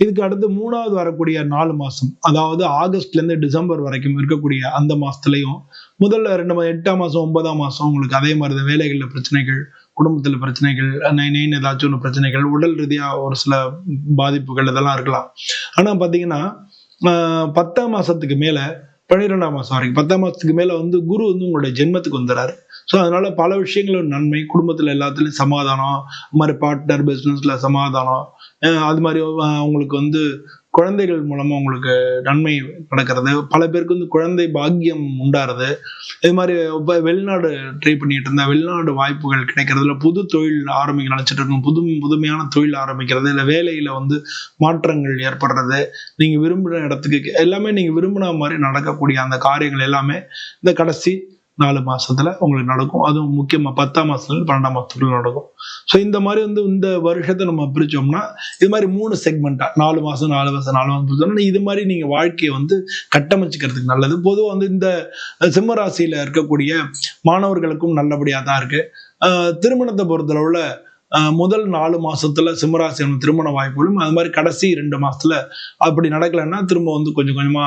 இதுக்கு அடுத்து மூணாவது வரக்கூடிய நாலு மாசம் அதாவது ஆகஸ்ட்ல இருந்து டிசம்பர் வரைக்கும் இருக்கக்கூடிய அந்த மாசத்துலயும் முதல்ல ரெண்டு எட்டாம் மாசம் ஒன்பதாம் மாசம் உங்களுக்கு அதே மாதிரி தான் வேலைகள்ல பிரச்சனைகள் குடும்பத்துல பிரச்சனைகள் நைன் ஏதாச்சும் ஒன்று பிரச்சனைகள் உடல் ரீதியா ஒரு சில பாதிப்புகள் இதெல்லாம் இருக்கலாம். ஆனா பாத்தீங்கன்னா பத்தாம் மாசத்துக்கு மேல பன்னிரெண்டாம் மாசம் வரைக்கும் பத்தாம் மாசத்துக்கு மேல வந்து குரு வந்து உங்களுடைய ஜென்மத்துக்கு வந்துடுறாரு. ஸோ அதனால பல விஷயங்களும் நன்மை. குடும்பத்தில் எல்லாத்துலேயும் சமாதானம். அது மாதிரி பார்ட்னர் பிஸ்னஸில் சமாதானம். அது மாதிரி அவங்களுக்கு வந்து குழந்தைகள் மூலமாக உங்களுக்கு நன்மை நடக்கிறது. பல பேருக்கு வந்து குழந்தை பாக்கியம் உண்டாகிறது இது மாதிரி வெளிநாடு ட்ரை பண்ணிட்டு இருந்தா வெளிநாடு வாய்ப்புகள் கிடைக்கிறதுல புது தொழில் ஆரம்பிக்க நினச்சிட்டு இருக்கும். புது புதுமையான தொழில் ஆரம்பிக்கிறது. இல்லை வேலையில் வந்து மாற்றங்கள் ஏற்படுறது. நீங்கள் விரும்பின இடத்துக்கு எல்லாமே நீங்கள் விரும்பின மாதிரி நடக்கக்கூடிய அந்த காரியங்கள் எல்லாமே இந்த கடைசி நாலு மாசத்துல உங்களுக்கு நடக்கும். அதுவும் முக்கியமா பத்தாம் மாசத்துல பன்னெண்டாம் மாசத்துக்குள்ள நடக்கும். ஸோ இந்த மாதிரி வந்து இந்த வருஷத்தை நம்ம பிரிச்சோம்னா இது மாதிரி மூணு செக்மெண்டா நாலு மாசம் நாலு மாசம் நாலு மாசம் பிரிச்சோம்னா இது மாதிரி நீங்க வாழ்க்கையை வந்து கட்டமைச்சுக்கிறதுக்கு நல்லது. பொதுவாக வந்து இந்த சிம்மராசியில இருக்கக்கூடிய மாணவர்களுக்கும் நல்லபடியா தான் இருக்கு. திருமணத்தை பொறுத்தளவுல முதல் நாலு மாசத்துல சிம்மராசி திருமண வாய்ப்புகளும் அது மாதிரி கடைசி ரெண்டு மாசத்துல அப்படி நடக்கலைன்னா திரும்ப வந்து கொஞ்சம் கொஞ்சமா